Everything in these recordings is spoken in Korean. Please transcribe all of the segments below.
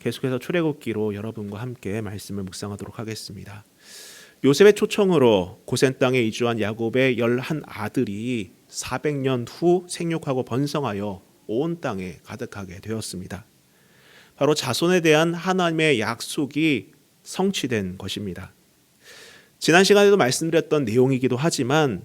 계속해서 출애굽기로 여러분과 함께 말씀을 묵상하도록 하겠습니다. 요셉의 초청으로 고센 땅에 이주한 야곱의 열한 아들이 400년 후 생육하고 번성하여 온 땅에 가득하게 되었습니다. 바로 자손에 대한 하나님의 약속이 성취된 것입니다. 지난 시간에도 말씀드렸던 내용이기도 하지만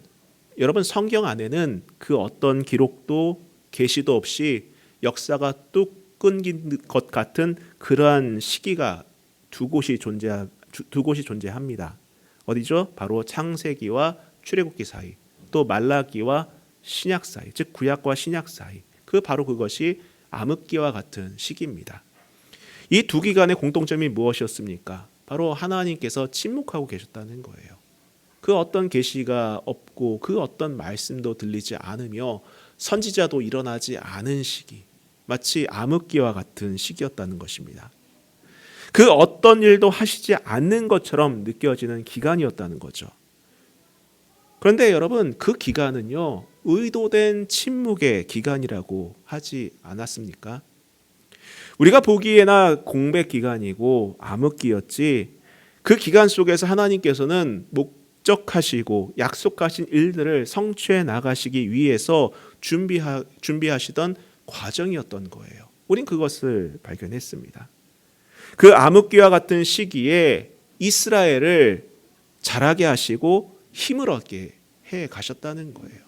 여러분 성경 안에는 그 어떤 기록도 계시도 없이 역사가 뚝 끊긴 것 같은 그러한 시기가 두 곳이 존재 두 곳이 존재합니다. 어디죠? 바로 창세기와 출애굽기 사이, 또 말라기와 신약 사이, 즉 구약과 신약 사이. 그 바로 그것이 암흑기와 같은 시기입니다. 이 두 기간의 공통점이 무엇이었습니까? 바로 하나님께서 침묵하고 계셨다는 거예요. 그 어떤 계시가 없고 그 어떤 말씀도 들리지 않으며 선지자도 일어나지 않은 시기, 마치 암흑기와 같은 시기였다는 것입니다. 그 어떤 일도 하시지 않는 것처럼 느껴지는 기간이었다는 거죠. 그런데 여러분 그 기간은요 의도된 침묵의 기간이라고 하지 않았습니까? 우리가 보기에나 공백 기간이고 암흑기였지 그 기간 속에서 하나님께서는 목적하시고 약속하신 일들을 성취해 나가시기 위해서 준비하, 준비하시던 과정이었던 거예요. 우린 그것을 발견했습니다. 그 암흑기와 같은 시기에 이스라엘을 자라게 하시고 힘을 얻게 해 가셨다는 거예요.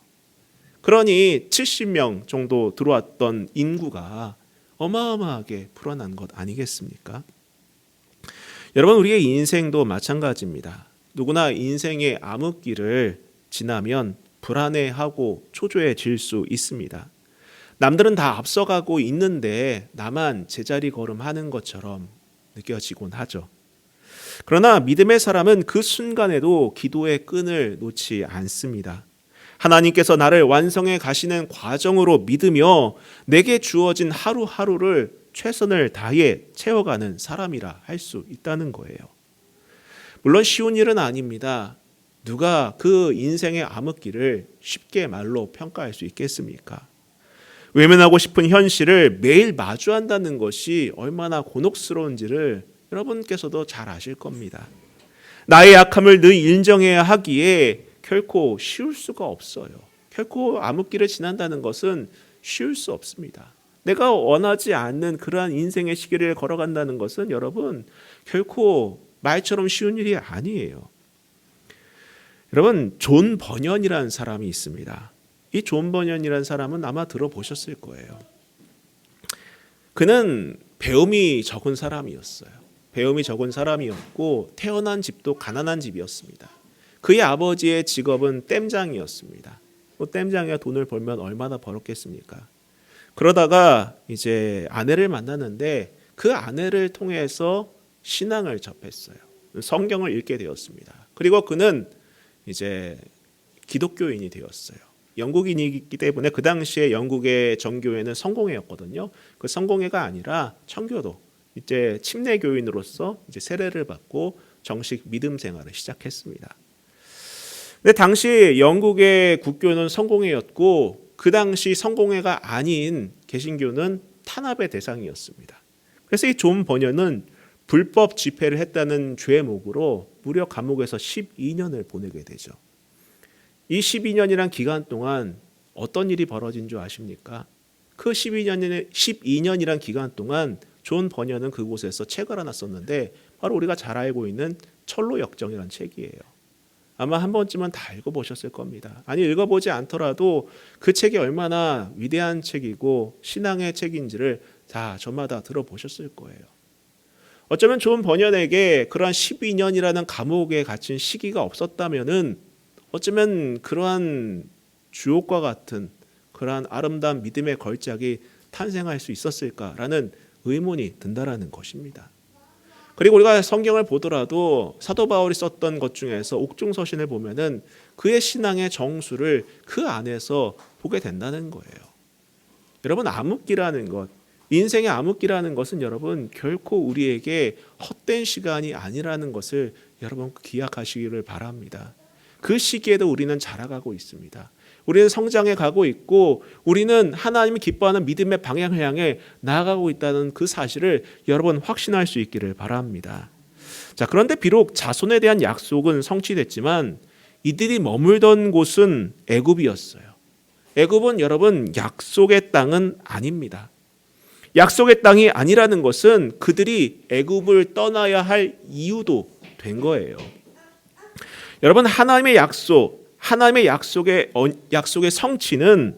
그러니 70명 정도 들어왔던 인구가 어마어마하게 불어난 것 아니겠습니까? 여러분 우리의 인생도 마찬가지입니다. 누구나 인생의 암흑기를 지나면 불안해하고 초조해질 수 있습니다. 남들은 다 앞서가고 있는데 나만 제자리 걸음하는 것처럼 느껴지곤 하죠. 그러나 믿음의 사람은 그 순간에도 기도의 끈을 놓지 않습니다. 하나님께서 나를 완성해 가시는 과정으로 믿으며 내게 주어진 하루하루를 최선을 다해 채워가는 사람이라 할 수 있다는 거예요. 물론 쉬운 일은 아닙니다. 누가 그 인생의 암흑기를 쉽게 말로 평가할 수 있겠습니까? 외면하고 싶은 현실을 매일 마주한다는 것이 얼마나 곤혹스러운지를 여러분께서도 잘 아실 겁니다. 나의 약함을 늘 인정해야 하기에 결코 쉬울 수가 없어요. 결코 암흑기를 지난다는 것은 쉬울 수 없습니다. 내가 원하지 않는 그러한 인생의 시기를 걸어간다는 것은 여러분 결코 말처럼 쉬운 일이 아니에요. 여러분 존 버년이라는 사람이 있습니다. 이 존 버년이라는 사람은 아마 들어보셨을 거예요. 그는 배움이 적은 사람이었어요. 배움이 적은 사람이었고 태어난 집도 가난한 집이었습니다. 그의 아버지의 직업은 땜장이었습니다. 뭐 땜장이야 돈을 벌면 얼마나 벌었겠습니까? 그러다가 이제 아내를 만났는데 그 아내를 통해서 신앙을 접했어요. 성경을 읽게 되었습니다. 그리고 그는 이제 기독교인이 되었어요. 영국인이기 때문에 그 당시에 영국의 정교회는 성공회였거든요. 그 성공회가 아니라 청교도 이제 침례 교인으로서 이제 세례를 받고 정식 믿음 생활을 시작했습니다. 근데 당시 영국의 국교는 성공회였고 그 당시 성공회가 아닌 개신교는 탄압의 대상이었습니다. 그래서 이 존 버녀는 불법 집회를 했다는 죄목으로 무려 감옥에서 12년을 보내게 되죠. 이 12년이란 기간 동안 어떤 일이 벌어진 줄 아십니까? 그 12년의 12년이란 기간 동안 존 버녀는 그곳에서 책을 하나 썼는데 바로 우리가 잘 알고 있는 철로 역정이라는 책이에요. 아마 한 번쯤은 다 읽어보셨을 겁니다. 아니 읽어보지 않더라도 그 책이 얼마나 위대한 책이고 신앙의 책인지를 다 저마다 들어보셨을 거예요. 어쩌면 존 버년에게 그러한 12년이라는 감옥에 갇힌 시기가 없었다면은 어쩌면 그러한 주옥과 같은 그러한 아름다운 믿음의 걸작이 탄생할 수 있었을까라는 의문이 든다라는 것입니다. 그리고 우리가 성경을 보더라도 사도 바울이 썼던 것 중에서 옥중서신을 보면은 그의 신앙의 정수를 그 안에서 보게 된다는 거예요. 여러분 암흑기라는 것, 인생의 암흑기라는 것은 여러분 결코 우리에게 헛된 시간이 아니라는 것을 여러분 기억하시기를 바랍니다. 그 시기에도 우리는 자라가고 있습니다. 우리는 성장해 가고 있고 우리는 하나님이 기뻐하는 믿음의 방향을 향해 나아가고 있다는 그 사실을 여러분 확신할 수 있기를 바랍니다. 자, 그런데 비록 자손에 대한 약속은 성취됐지만 이들이 머물던 곳은 애굽이었어요. 애굽은 여러분 약속의 땅은 아닙니다. 약속의 땅이 아니라는 것은 그들이 애굽을 떠나야 할 이유도 된 거예요. 여러분 하나님의 약속, 하나님의 약속의 어, 약속의 성취는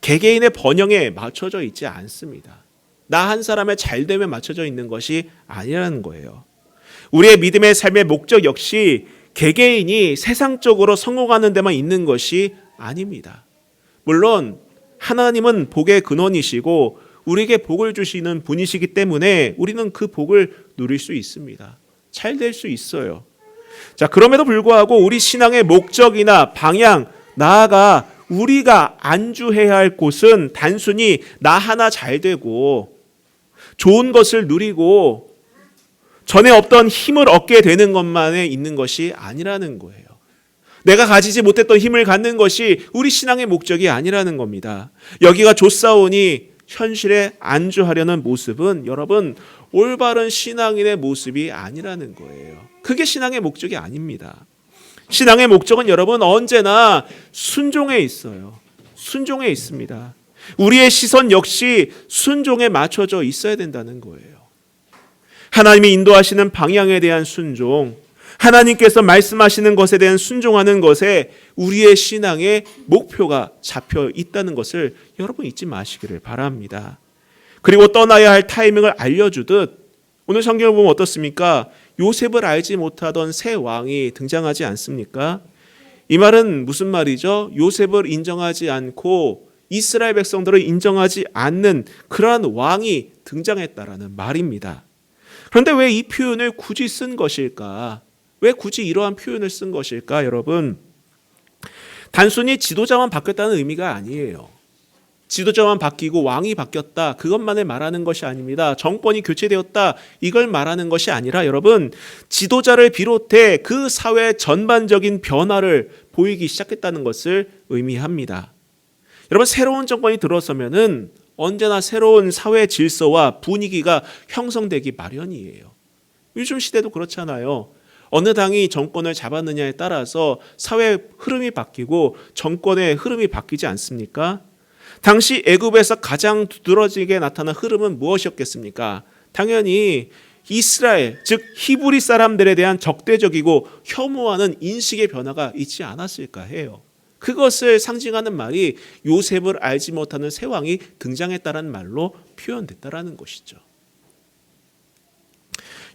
개개인의 번영에 맞춰져 있지 않습니다. 나 한 사람의 잘됨에 맞춰져 있는 것이 아니라는 거예요. 우리의 믿음의 삶의 목적 역시 개개인이 세상적으로 성공하는 데만 있는 것이 아닙니다. 물론 하나님은 복의 근원이시고 우리에게 복을 주시는 분이시기 때문에 우리는 그 복을 누릴 수 있습니다. 잘 될 수 있어요. 자, 그럼에도 불구하고 우리 신앙의 목적이나 방향, 나아가 우리가 안주해야 할 곳은 단순히 나 하나 잘 되고 좋은 것을 누리고 전에 없던 힘을 얻게 되는 것만에 있는 것이 아니라는 거예요. 내가 가지지 못했던 힘을 갖는 것이 우리 신앙의 목적이 아니라는 겁니다. 여기가 조사오니 현실에 안주하려는 모습은 여러분 올바른 신앙인의 모습이 아니라는 거예요. 그게 신앙의 목적이 아닙니다. 신앙의 목적은 여러분 언제나 순종에 있어요. 순종에 있습니다. 우리의 시선 역시 순종에 맞춰져 있어야 된다는 거예요. 하나님이 인도하시는 방향에 대한 순종, 하나님께서 말씀하시는 것에 대한 순종하는 것에 우리의 신앙의 목표가 잡혀 있다는 것을 여러분 잊지 마시기를 바랍니다. 그리고 떠나야 할 타이밍을 알려주듯 오늘 성경을 보면 어떻습니까? 요셉을 알지 못하던 새 왕이 등장하지 않습니까? 이 말은 무슨 말이죠? 요셉을 인정하지 않고 이스라엘 백성들을 인정하지 않는 그러한 왕이 등장했다라는 말입니다. 그런데 왜 이 표현을 굳이 쓴 것일까? 왜 굳이 이러한 표현을 쓴 것일까, 여러분? 단순히 지도자만 바뀌었다는 의미가 아니에요. 지도자만 바뀌고 왕이 바뀌었다. 그것만을 말하는 것이 아닙니다. 정권이 교체되었다. 이걸 말하는 것이 아니라 여러분, 지도자를 비롯해 그 사회 전반적인 변화를 보이기 시작했다는 것을 의미합니다. 여러분, 새로운 정권이 들어서면은 언제나 새로운 사회 질서와 분위기가 형성되기 마련이에요. 요즘 시대도 그렇잖아요. 어느 당이 정권을 잡았느냐에 따라서 사회 흐름이 바뀌고 정권의 흐름이 바뀌지 않습니까? 당시 애굽에서 가장 두드러지게 나타난 흐름은 무엇이었겠습니까? 당연히 이스라엘 즉 히브리 사람들에 대한 적대적이고 혐오하는 인식의 변화가 있지 않았을까 해요. 그것을 상징하는 말이 요셉을 알지 못하는 새 왕이 등장했다는 말로 표현됐다라는 것이죠.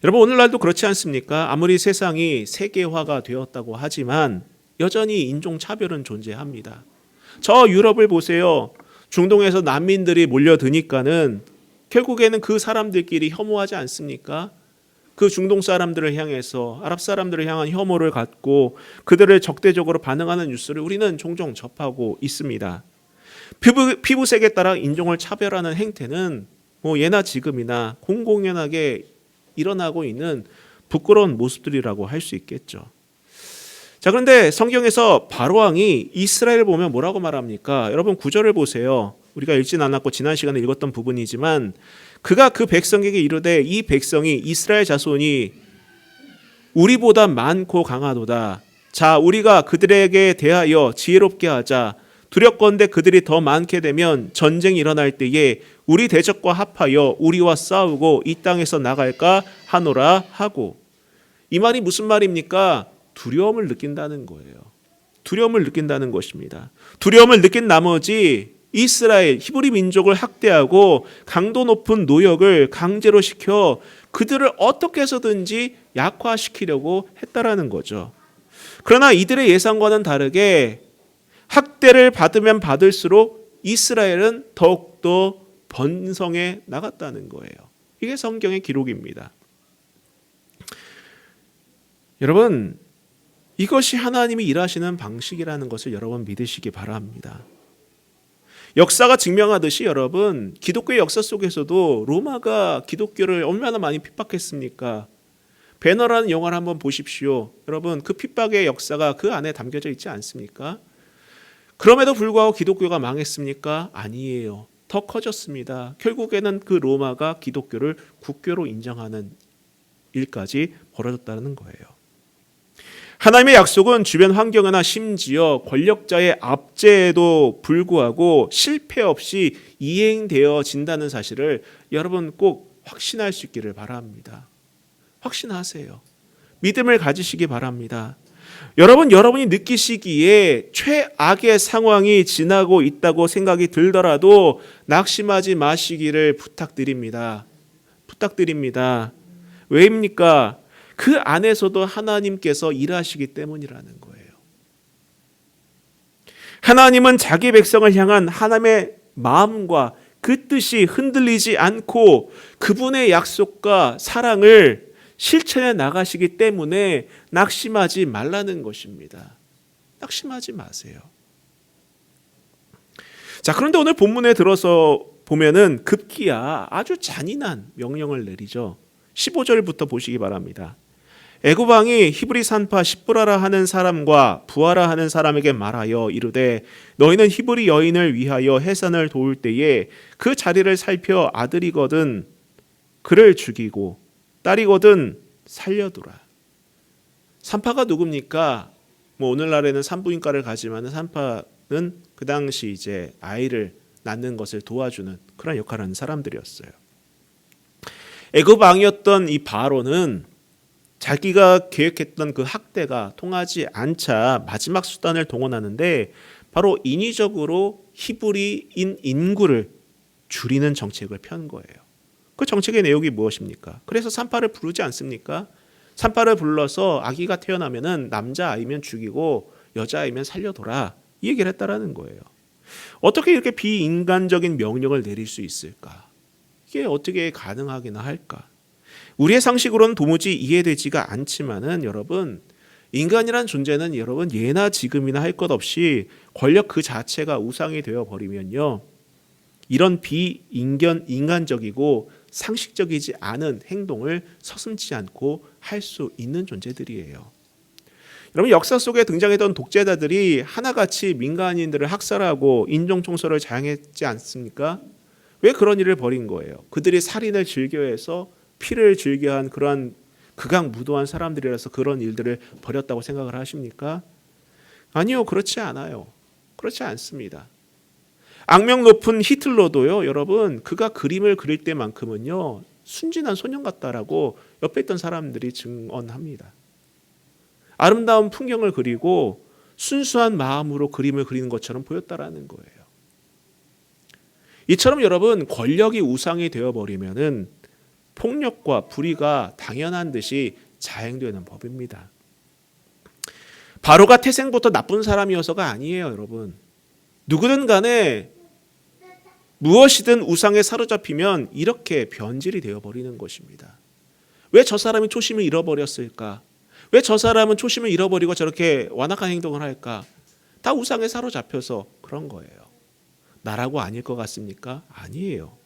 여러분 오늘날도 그렇지 않습니까? 아무리 세상이 세계화가 되었다고 하지만 여전히 인종 차별은 존재합니다. 저 유럽을 보세요. 중동에서 난민들이 몰려드니까는 결국에는 그 사람들끼리 혐오하지 않습니까? 그 중동 사람들을 향해서 아랍 사람들을 향한 혐오를 갖고 그들을 적대적으로 반응하는 뉴스를 우리는 종종 접하고 있습니다. 피부, 피부색에 따라 인종을 차별하는 행태는 뭐 예나 지금이나 공공연하게 일어나고 있는 부끄러운 모습들이라고 할 수 있겠죠. 자, 그런데 성경에서 바로왕이 이스라엘을 보면 뭐라고 말합니까? 여러분 구절을 보세요. 우리가 읽진 않았고 지난 시간에 읽었던 부분이지만 그가 그 백성에게 이르되 이 백성이 이스라엘 자손이 우리보다 많고 강하도다. 자, 우리가 그들에게 대하여 지혜롭게 하자. 두렵건대 그들이 더 많게 되면 전쟁이 일어날 때에 우리 대적과 합하여 우리와 싸우고 이 땅에서 나갈까 하노라 하고 이 말이 무슨 말입니까? 두려움을 느낀다는 거예요. 두려움을 느낀다는 것입니다. 두려움을 느낀 나머지 이스라엘 히브리 민족을 학대하고 강도 높은 노역을 강제로 시켜 그들을 어떻게 해서든지 약화시키려고 했다라는 거죠. 그러나 이들의 예상과는 다르게 학대를 받으면 받을수록 이스라엘은 더욱더 번성해 나갔다는 거예요. 이게 성경의 기록입니다. 여러분, 이것이 하나님이 일하시는 방식이라는 것을 여러분 믿으시기 바랍니다. 역사가 증명하듯이 여러분 기독교의 역사 속에서도 로마가 기독교를 얼마나 많이 핍박했습니까? 배너라는 영화를 한번 보십시오. 여러분 그 핍박의 역사가 그 안에 담겨져 있지 않습니까? 그럼에도 불구하고 기독교가 망했습니까? 아니에요. 더 커졌습니다. 결국에는 그 로마가 기독교를 국교로 인정하는 일까지 벌어졌다는 거예요. 하나님의 약속은 주변 환경이나 심지어 권력자의 압제에도 불구하고 실패 없이 이행되어진다는 사실을 여러분 꼭 확신할 수 있기를 바랍니다. 확신하세요. 믿음을 가지시기 바랍니다. 여러분, 여러분이 느끼시기에 최악의 상황이 지나고 있다고 생각이 들더라도 낙심하지 마시기를 부탁드립니다. 부탁드립니다. 왜입니까? 그 안에서도 하나님께서 일하시기 때문이라는 거예요. 하나님은 자기 백성을 향한 하나님의 마음과 그 뜻이 흔들리지 않고 그분의 약속과 사랑을 실천해 나가시기 때문에 낙심하지 말라는 것입니다. 낙심하지 마세요. 자, 그런데 오늘 본문에 들어서 보면은 급기야 아주 잔인한 명령을 내리죠. 15절부터 보시기 바랍니다. 애굽 왕이 히브리 산파 십브라라 하는 사람과 부하라 하는 사람에게 말하여 이르되 너희는 히브리 여인을 위하여 해산을 도울 때에 그 자리를 살펴 아들이거든 그를 죽이고 딸이거든 살려두라. 산파가 누굽니까? 뭐 오늘날에는 산부인과를 가지만 산파는 그 당시 이제 아이를 낳는 것을 도와주는 그런 역할을 하는 사람들이었어요. 애굽 왕이었던 이 바로는 자기가 계획했던 그 학대가 통하지 않자 마지막 수단을 동원하는데 바로 인위적으로 히브리인 인구를 줄이는 정책을 편 거예요. 그 정책의 내용이 무엇입니까? 그래서 산파를 부르지 않습니까? 산파를 불러서 아기가 태어나면은 남자 아이면 죽이고 여자 아이면 살려둬라 이 얘기를 했다라는 거예요. 어떻게 이렇게 비인간적인 명령을 내릴 수 있을까? 이게 어떻게 가능하기나 할까? 우리의 상식으로는 도무지 이해되지가 않지만은 여러분 인간이란 존재는 여러분 예나 지금이나 할 것 없이 권력 그 자체가 우상이 되어 버리면요 이런 비인간 인간적이고 상식적이지 않은 행동을 서슴지 않고 할 수 있는 존재들이에요. 여러분 역사 속에 등장했던 독재자들이 하나같이 민간인들을 학살하고 인종 청소를 자행했지 않습니까? 왜 그런 일을 벌인 거예요? 그들이 살인을 즐겨해서 피를 즐겨한 그러한 극악 무도한 사람들이라서 그런 일들을 벌였다고 생각을 하십니까? 아니요, 그렇지 않아요. 그렇지 않습니다. 악명 높은 히틀러도요, 여러분, 그가 그림을 그릴 때만큼은요, 순진한 소년 같다라고 옆에 있던 사람들이 증언합니다. 아름다운 풍경을 그리고 순수한 마음으로 그림을 그리는 것처럼 보였다라는 거예요. 이처럼 여러분 권력이 우상이 되어 버리면은 폭력과 불의가 당연한 듯이 자행되는 법입니다. 바로가 태생부터 나쁜 사람이어서가 아니에요, 여러분. 누구든 간에 무엇이든 우상에 사로잡히면 이렇게 변질이 되어 버리는 것입니다. 왜 저 사람이 초심을 잃어버렸을까? 왜 저 사람은 초심을 잃어버리고 저렇게 완악한 행동을 할까? 다 우상에 사로잡혀서 그런 거예요. 나라고 아닐 것 같습니까? 아니에요.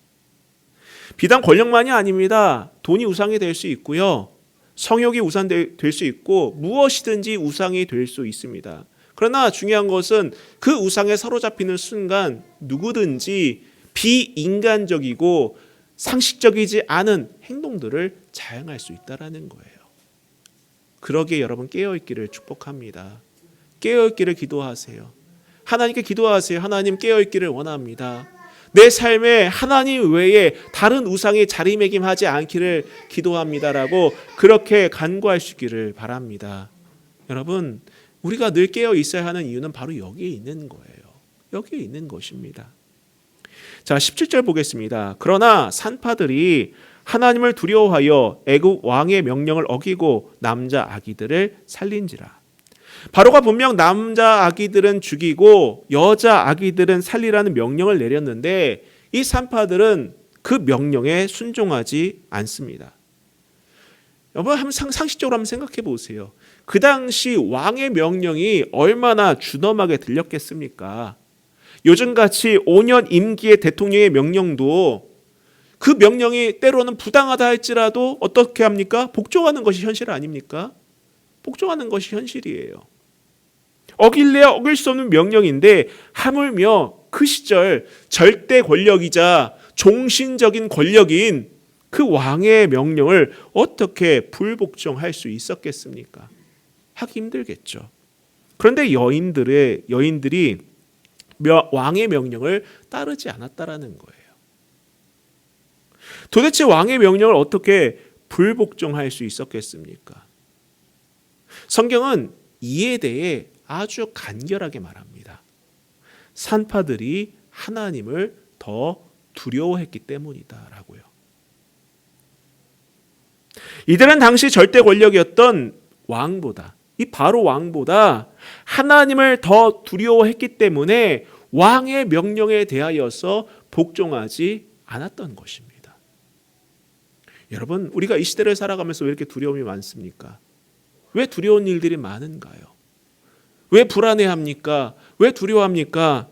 비단 권력만이 아닙니다. 돈이 우상이 될 수 있고요. 성욕이 우상 될 수 있고 무엇이든지 우상이 될 수 있습니다. 그러나 중요한 것은 그 우상에 사로잡히는 순간 누구든지 비인간적이고 상식적이지 않은 행동들을 자행할 수 있다라는 거예요. 그러기에 여러분 깨어 있기를 축복합니다. 깨어 있기를 기도하세요. 하나님께 기도하세요. 하나님 깨어 있기를 원합니다. 내 삶에 하나님 외에 다른 우상이 자리매김하지 않기를 기도합니다라고 그렇게 있기를 바랍니다. 여러분, 우리가 늘 깨어 있어야 하는 이유는 바로 여기에 있는 거예요. 여기에 있는 것입니다. 자, 17절 보겠습니다. 그러나 산파들이 하나님을 두려워하여 애굽 왕의 명령을 어기고 남자 아기들을 살린지라. 바로가 분명 남자 아기들은 죽이고 여자 아기들은 살리라는 명령을 내렸는데 이 산파들은 그 명령에 순종하지 않습니다. 여러분 한번 상식적으로 한번 생각해 보세요. 그 당시 왕의 명령이 얼마나 준엄하게 들렸겠습니까? 요즘같이 5년 임기의 대통령의 명령도 그 명령이 때로는 부당하다 할지라도 어떻게 합니까? 복종하는 것이 현실 아닙니까? 복종하는 것이 현실이에요. 어길래야 어길 수 없는 명령인데 하물며 그 시절 절대 권력이자 종신적인 권력인 그 왕의 명령을 어떻게 불복종할 수 있었겠습니까? 하기 힘들겠죠. 그런데 여인들의 여인들이 며- 왕의 명령을 따르지 않았다라는 거예요. 도대체 왕의 명령을 어떻게 불복종할 수 있었겠습니까? 성경은 이에 대해 아주 간결하게 말합니다. 산파들이 하나님을 더 두려워했기 때문이다라고요. 이들은 당시 절대 권력이었던 왕보다 이 바로 왕보다 하나님을 더 두려워했기 때문에 왕의 명령에 대하여서 복종하지 않았던 것입니다. 여러분, 우리가 이 시대를 살아가면서 왜 이렇게 두려움이 많습니까? 왜 두려운 일들이 많은가요? 왜 불안해합니까? 왜 두려워합니까?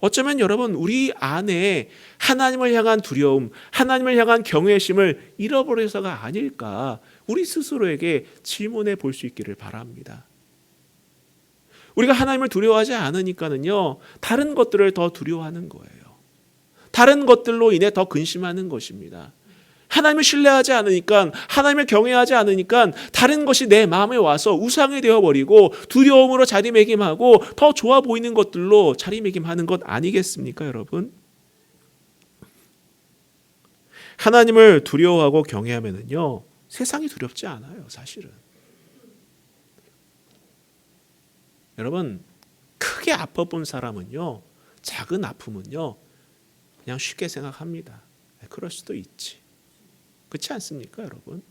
어쩌면 여러분 우리 안에 하나님을 향한 두려움, 하나님을 향한 경외심을 잃어버려서가 아닐까 우리 스스로에게 질문해 볼 수 있기를 바랍니다. 우리가 하나님을 두려워하지 않으니까는요 다른 것들을 더 두려워하는 거예요. 다른 것들로 인해 더 근심하는 것입니다. 하나님을 신뢰하지 않으니까 하나님을 경외하지 않으니까 다른 것이 내 마음에 와서 우상이 되어 버리고 두려움으로 자리매김하고 더 좋아 보이는 것들로 자리매김하는 것 아니겠습니까, 여러분? 하나님을 두려워하고 경외하면은요 세상이 두렵지 않아요, 사실은. 여러분 크게 아파본 사람은요 작은 아픔은요 그냥 쉽게 생각합니다. 네, 그럴 수도 있지. 그렇지 않습니까, 여러분?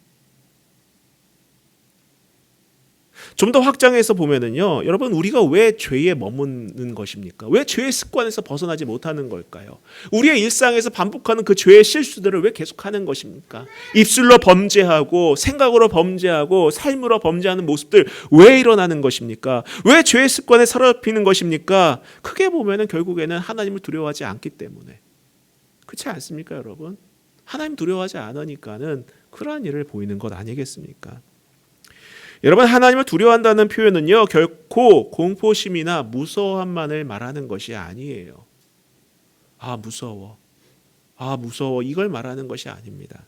좀 더 확장해서 보면은요, 여러분 우리가 왜 죄에 머무는 것입니까? 왜 죄의 습관에서 벗어나지 못하는 걸까요? 우리의 일상에서 반복하는 그 죄의 실수들을 왜 계속하는 것입니까? 입술로 범죄하고 생각으로 범죄하고 삶으로 범죄하는 모습들 왜 일어나는 것입니까? 왜 죄의 습관에 사로잡히는 것입니까? 크게 보면은 결국에는 하나님을 두려워하지 않기 때문에 그렇지 않습니까, 여러분? 하나님 두려워하지 않으니까는 그러한 일을 보이는 것 아니겠습니까? 여러분 하나님을 두려워한다는 표현은요 결코 공포심이나 무서움만을 말하는 것이 아니에요. 아 무서워, 아 무서워 이걸 말하는 것이 아닙니다.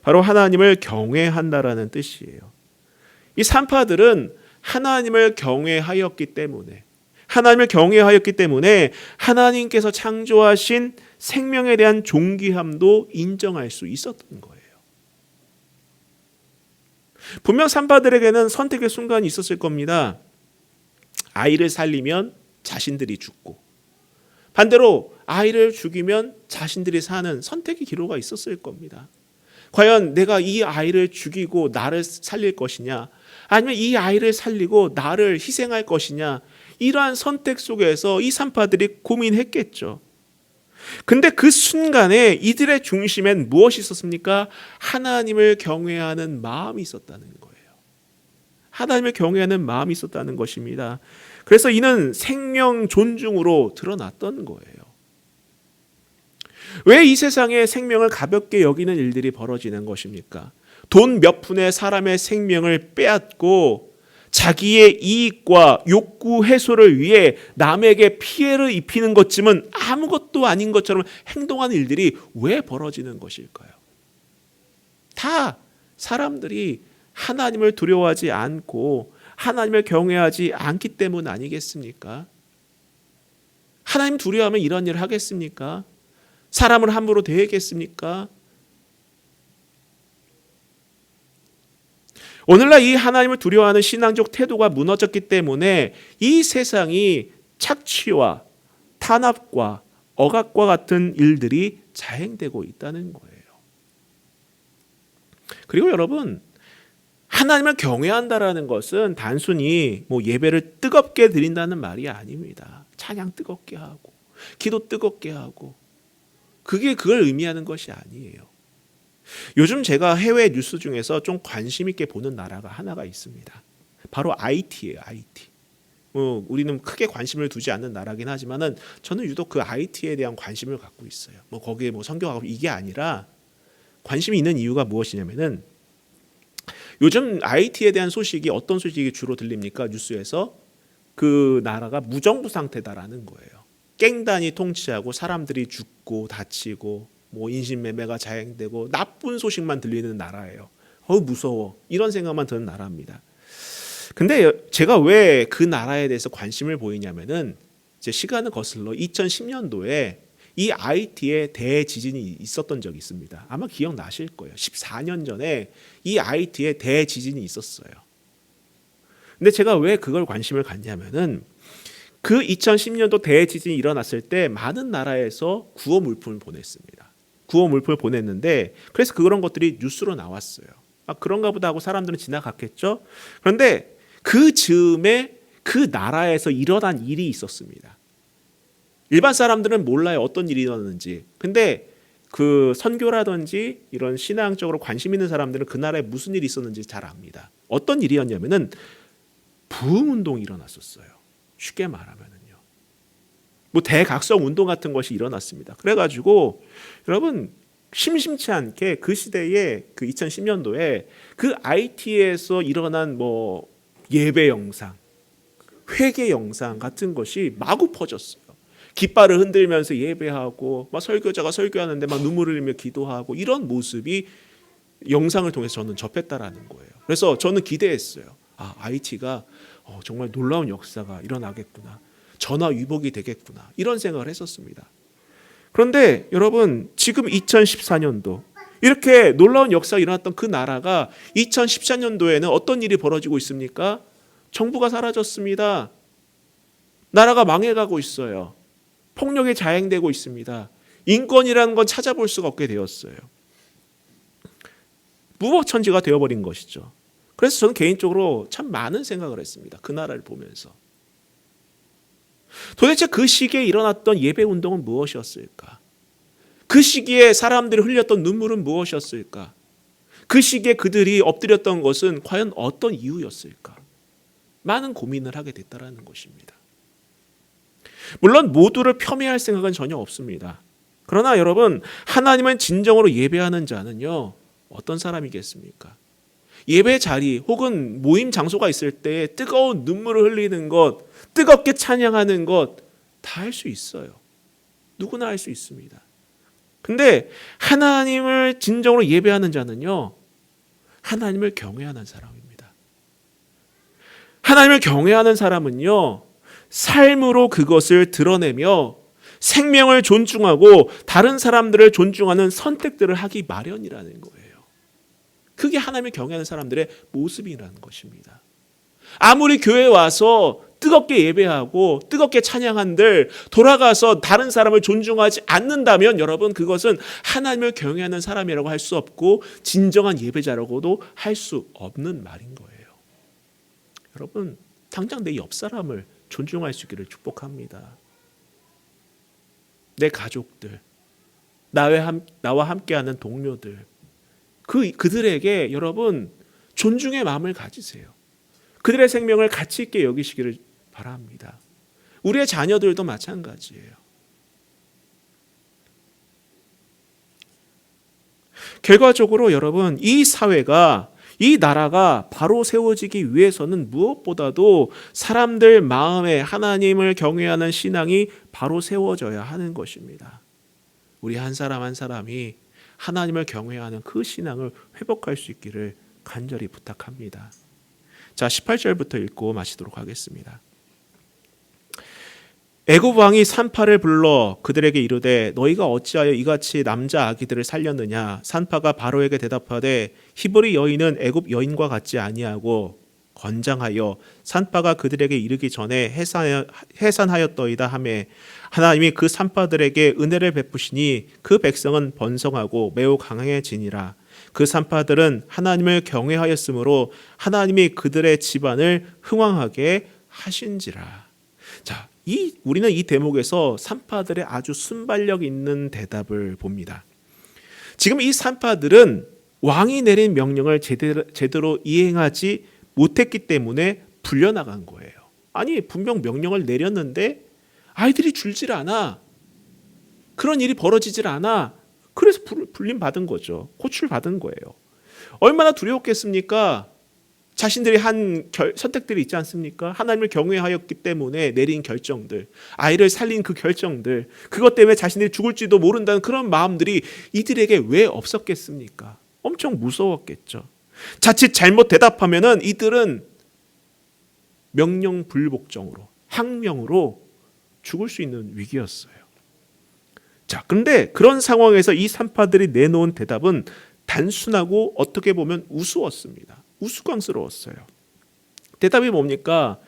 바로 하나님을 경외한다라는 뜻이에요. 이 산파들은 하나님을 경외하였기 때문에 하나님을 경외하였기 때문에 하나님께서 창조하신 생명에 대한 존귀함도 인정할 수 있었던 거예요. 분명 산파들에게는 선택의 순간이 있었을 겁니다. 아이를 살리면 자신들이 죽고 반대로 아이를 죽이면 자신들이 사는 선택의 기로가 있었을 겁니다. 과연 내가 이 아이를 죽이고 나를 살릴 것이냐 아니면 이 아이를 살리고 나를 희생할 것이냐 이러한 선택 속에서 이 산파들이 고민했겠죠. 근데 그 순간에 이들의 중심엔 무엇이 있었습니까? 하나님을 경외하는 마음이 있었다는 거예요. 하나님을 경외하는 마음이 있었다는 것입니다. 그래서 이는 생명 존중으로 드러났던 거예요. 왜 이 세상에 생명을 가볍게 여기는 일들이 벌어지는 것입니까? 돈 몇 푼에 사람의 생명을 빼앗고 자기의 이익과 욕구 해소를 위해 남에게 피해를 입히는 것쯤은 아무것도 아닌 것처럼 행동하는 일들이 왜 벌어지는 것일까요? 다 사람들이 하나님을 두려워하지 않고 하나님을 경외하지 않기 때문 아니겠습니까? 하나님 두려워하면 이런 일을 하겠습니까? 사람을 함부로 대하겠습니까? 오늘날 이 하나님을 두려워하는 신앙적 태도가 무너졌기 때문에 이 세상이 착취와 탄압과 억압과 같은 일들이 자행되고 있다는 거예요. 그리고 여러분 하나님을 경외한다라는 것은 단순히 뭐 예배를 뜨겁게 드린다는 말이 아닙니다. 찬양 뜨겁게 하고 기도 뜨겁게 하고 그게 그걸 의미하는 것이 아니에요. 요즘 제가 해외 뉴스 중에서 좀 관심 있게 보는 나라가 하나가 있습니다. 바로 IT예요, IT. 뭐 우리는 크게 관심을 두지 않는 나라긴 하지만은 저는 유독 그 IT에 대한 관심을 갖고 있어요. 뭐 거기에 뭐 성경하고 이게 아니라 관심이 있는 이유가 무엇이냐면은 요즘 IT에 대한 소식이 어떤 소식이 주로 들립니까? 뉴스에서 그 나라가 무정부 상태다라는 거예요. 깽단이 통치하고 사람들이 죽고 다치고 뭐 인신매매가 자행되고 나쁜 소식만 들리는 나라예요. 어 무서워 이런 생각만 드는 나라입니다. 근데 제가 왜 그 나라에 대해서 관심을 보이냐면은 이제 시간을 거슬러 2010년도에 이 IT에 대지진이 있었던 적이 있습니다. 아마 기억나실 거예요. 14년 전에 이 IT에 대지진이 있었어요. 근데 제가 왜 그걸 관심을 갖냐면은 그 2010년도 대지진이 일어났을 때 많은 나라에서 구호 물품을 보냈습니다. 구호 물품을 보냈는데 그래서 그런 것들이 뉴스로 나왔어요. 아, 그런가 보다 하고 사람들은 지나갔겠죠. 그런데 그 즈음에 그 나라에서 일어난 일이 있었습니다. 일반 사람들은 몰라요 어떤 일이 일어났는지. 근데 그 선교라든지 이런 신앙적으로 관심 있는 사람들은 그 나라에 무슨 일이 있었는지 잘 압니다. 어떤 일이었냐면은 부흥 운동이 일어났었어요. 쉽게 말하면은요. 뭐 대각성 운동 같은 것이 일어났습니다. 그래가지고 여러분 심심치 않게 그 시대에 그 2010년도에 그 IT에서 일어난 뭐 예배 영상, 회개 영상 같은 것이 마구 퍼졌어요. 깃발을 흔들면서 예배하고 막 설교자가 설교하는데 막 눈물을 흘리며 기도하고 이런 모습이 영상을 통해서 저는 접했다라는 거예요. 그래서 저는 기대했어요. 아, IT가 어, 정말 놀라운 역사가 일어나겠구나. 전화 위복이 되겠구나. 이런 생각을 했었습니다. 그런데 여러분, 지금 2014년도 이렇게 놀라운 역사가 일어났던 그 나라가 2014년도에는 어떤 일이 벌어지고 있습니까? 정부가 사라졌습니다. 나라가 망해가고 있어요. 폭력이 자행되고 있습니다. 인권이라는 건 찾아볼 수가 없게 되었어요. 무법천지가 되어버린 것이죠. 그래서 저는 개인적으로 참 많은 생각을 했습니다. 그 나라를 보면서. 도대체 그 시기에 일어났던 예배 운동은 무엇이었을까? 그 시기에 사람들이 흘렸던 눈물은 무엇이었을까? 그 시기에 그들이 엎드렸던 것은 과연 어떤 이유였을까? 많은 고민을 하게 됐다라는 것입니다. 물론 모두를 폄훼할 생각은 전혀 없습니다. 그러나 여러분, 하나님은 진정으로 예배하는 자는요, 어떤 사람이겠습니까? 예배 자리 혹은 모임 장소가 있을 때 뜨거운 눈물을 흘리는 것, 뜨겁게 찬양하는 것 다 할 수 있어요. 누구나 할 수 있습니다. 근데 하나님을 진정으로 예배하는 자는요. 하나님을 경외하는 사람입니다. 하나님을 경외하는 사람은요. 삶으로 그것을 드러내며 생명을 존중하고 다른 사람들을 존중하는 선택들을 하기 마련이라는 거예요. 그게 하나님을 경외하는 사람들의 모습이라는 것입니다. 아무리 교회에 와서 뜨겁게 예배하고 뜨겁게 찬양한들 돌아가서 다른 사람을 존중하지 않는다면 여러분 그것은 하나님을 경외하는 사람이라고 할 수 없고 진정한 예배자라고도 할 수 없는 말인 거예요. 여러분 당장 내 옆 사람을 존중할 수 있기를 축복합니다. 내 가족들, 나와 함께하는 동료들, 그 그들에게 여러분 존중의 마음을 가지세요. 그들의 생명을 가치 있게 여기시기를 바랍니다. 우리의 자녀들도 마찬가지예요. 결과적으로 여러분 이 사회가 이 나라가 바로 세워지기 위해서는 무엇보다도 사람들 마음에 하나님을 경외하는 신앙이 바로 세워져야 하는 것입니다. 우리 한 사람 한 사람이 하나님을 경외하는 그 신앙을 회복할 수 있기를 간절히 부탁합니다. 자, 18절부터 읽고 마치도록 하겠습니다. 애굽 왕이 산파를 불러 그들에게 이르되 너희가 어찌하여 이같이 남자 아기들을 살렸느냐 산파가 바로에게 대답하되 히브리 여인은 애굽 여인과 같지 아니하고 건장하여 산파가 그들에게 이르기 전에 해산하였더이다 하매 하나님이 그 산파들에게 은혜를 베푸시니 그 백성은 번성하고 매우 강해지니라 그 산파들은 하나님을 경외하였으므로 하나님이 그들의 집안을 흥왕하게 하신지라 자 이 우리는 이 대목에서 산파들의 아주 순발력 있는 대답을 봅니다. 지금 이 산파들은 왕이 내린 명령을 제대로, 제대로 이행하지 못했기 때문에 불려나간 거예요. 아니 분명 명령을 내렸는데 아이들이 줄질 않아. 그런 일이 벌어지질 않아. 그래서 불림 받은 거죠. 호출 받은 거예요. 얼마나 두려웠겠습니까? 자신들이 한 결, 선택들이 있지 않습니까? 하나님을 경외하였기 때문에 내린 결정들, 아이를 살린 그 결정들, 그것 때문에 자신들이 죽을지도 모른다는 그런 마음들이 이들에게 왜 없었겠습니까? 엄청 무서웠겠죠. 자칫 잘못 대답하면은 이들은 명령 불복종으로 항명으로 죽을 수 있는 위기였어요. 자, 그런데 그런 상황에서 이 산파들이 내놓은 대답은 단순하고 어떻게 보면 우스웠습니다. 우스꽝스러웠어요. 대답이 뭡니까?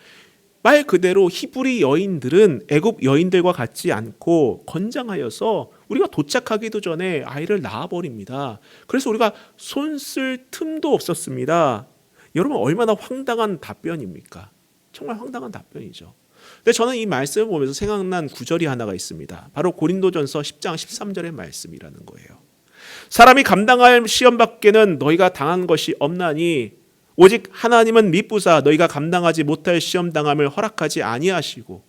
말 그대로 히브리 여인들은 애굽 여인들과 같지 않고 건장하여서 우리가 도착하기도 전에 아이를 낳아 버립니다. 그래서 우리가 손 쓸 틈도 없었습니다. 여러분 얼마나 황당한 답변입니까? 정말 황당한 답변이죠. 근데 저는 이 말씀을 보면서 생각난 구절이 하나가 있습니다. 바로 고린도전서 10장 13절의 말씀이라는 거예요. 사람이 감당할 시험 밖에는 너희가 당한 것이 없나니 오직 하나님은 미쁘사 너희가 감당하지 못할 시험 당함을 허락하지 아니하시고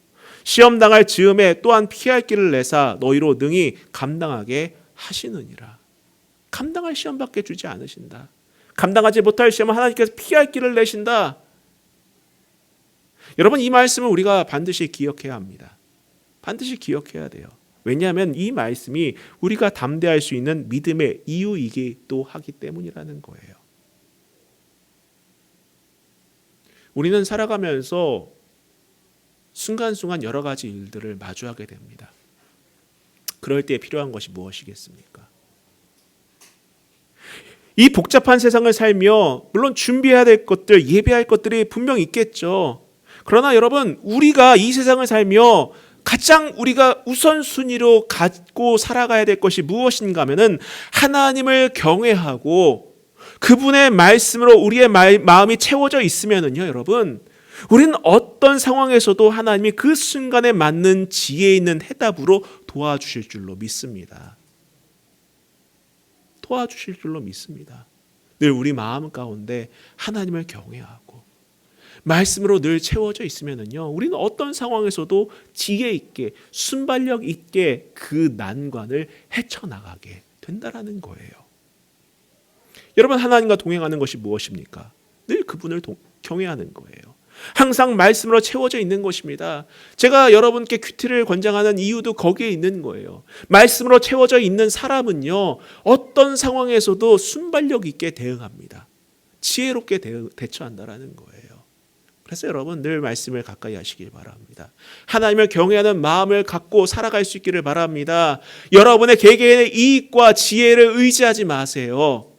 시험 당할 즈음에 또한 피할 길을 내사 너희로 능히 감당하게 하시느니라. 감당할 시험밖에 주지 않으신다. 감당하지 못할 시험은 하나님께서 피할 길을 내신다. 여러분 이 말씀을 우리가 반드시 기억해야 합니다. 반드시 기억해야 돼요. 왜냐하면 이 말씀이 우리가 담대할 수 있는 믿음의 이유이기도 하기 때문이라는 거예요. 우리는 살아가면서 순간순간 여러 가지 일들을 마주하게 됩니다. 그럴 때 필요한 것이 무엇이겠습니까? 이 복잡한 세상을 살며 물론 준비해야 될 것들, 예배할 것들이 분명 있겠죠. 그러나 여러분, 우리가 이 세상을 살며 가장 우리가 우선순위로 갖고 살아가야 될 것이 무엇인가 하면은 하나님을 경외하고 그분의 말씀으로 우리의 마음이 채워져 있으면은요, 여러분. 우리는 어떤 상황에서도 하나님이 그 순간에 맞는 지혜 있는 해답으로 도와주실 줄로 믿습니다. 도와주실 줄로 믿습니다. 늘 우리 마음 가운데 하나님을 경외하고 말씀으로 늘 채워져 있으면은요, 우리는 어떤 상황에서도 지혜 있게 순발력 있게 그 난관을 헤쳐 나가게 된다라는 거예요. 여러분 하나님과 동행하는 것이 무엇입니까? 늘 그분을 동, 경외하는 거예요. 항상 말씀으로 채워져 있는 것입니다. 제가 여러분께 큐티를 권장하는 이유도 거기에 있는 거예요. 말씀으로 채워져 있는 사람은요, 어떤 상황에서도 순발력 있게 대응합니다. 지혜롭게 대, 대처한다라는 거예요. 그래서 여러분 늘 말씀을 가까이 하시길 바랍니다. 하나님을 경외하는 마음을 갖고 살아갈 수 있기를 바랍니다. 여러분의 개개인의 이익과 지혜를 의지하지 마세요.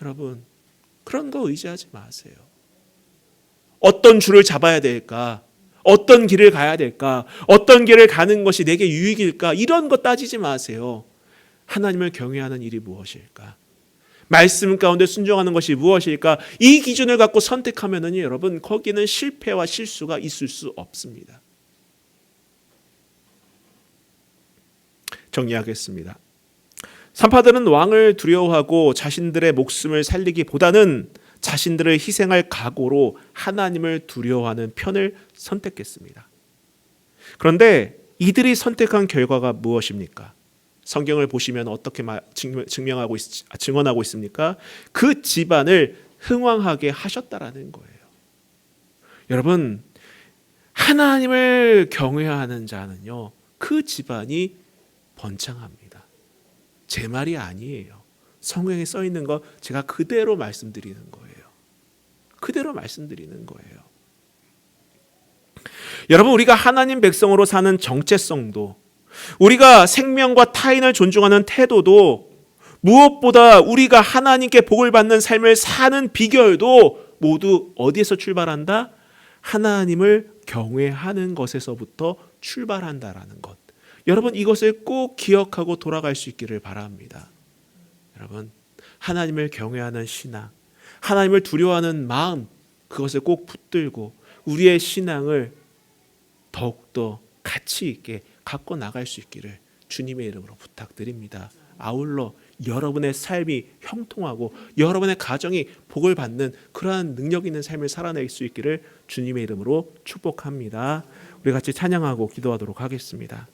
여러분, 그런 거 의지하지 마세요. 어떤 줄을 잡아야 될까? 어떤 길을 가야 될까? 어떤 길을 가는 것이 내게 유익일까? 이런 거 따지지 마세요. 하나님을 경외하는 일이 무엇일까? 말씀 가운데 순종하는 것이 무엇일까? 이 기준을 갖고 선택하면은 여러분 거기는 실패와 실수가 있을 수 없습니다. 정리하겠습니다. 산파들은 왕을 두려워하고 자신들의 목숨을 살리기보다는 자신들을 희생할 각오로 하나님을 두려워하는 편을 선택했습니다. 그런데 이들이 선택한 결과가 무엇입니까? 성경을 보시면 어떻게 증명하고 있, 증언하고 있습니까? 그 집안을 흥왕하게 하셨다라는 거예요. 여러분 하나님을 경외하는 자는요 그 집안이 번창합니다. 제 말이 아니에요. 성경에 써 있는 거 제가 그대로 말씀드리는 거예요. 그대로 말씀드리는 거예요. 여러분 우리가 하나님 백성으로 사는 정체성도 우리가 생명과 타인을 존중하는 태도도 무엇보다 우리가 하나님께 복을 받는 삶을 사는 비결도 모두 어디에서 출발한다? 하나님을 경외하는 것에서부터 출발한다라는 것. 여러분 이것을 꼭 기억하고 돌아갈 수 있기를 바랍니다. 여러분 하나님을 경외하는 신앙, 하나님을 두려워하는 마음 그것을 꼭 붙들고 우리의 신앙을 더욱더 가치 있게 갖고 나갈 수 있기를 주님의 이름으로 부탁드립니다. 아울러 여러분의 삶이 형통하고 여러분의 가정이 복을 받는 그러한 능력 있는 삶을 살아낼 수 있기를 주님의 이름으로 축복합니다. 우리 같이 찬양하고 기도하도록 하겠습니다.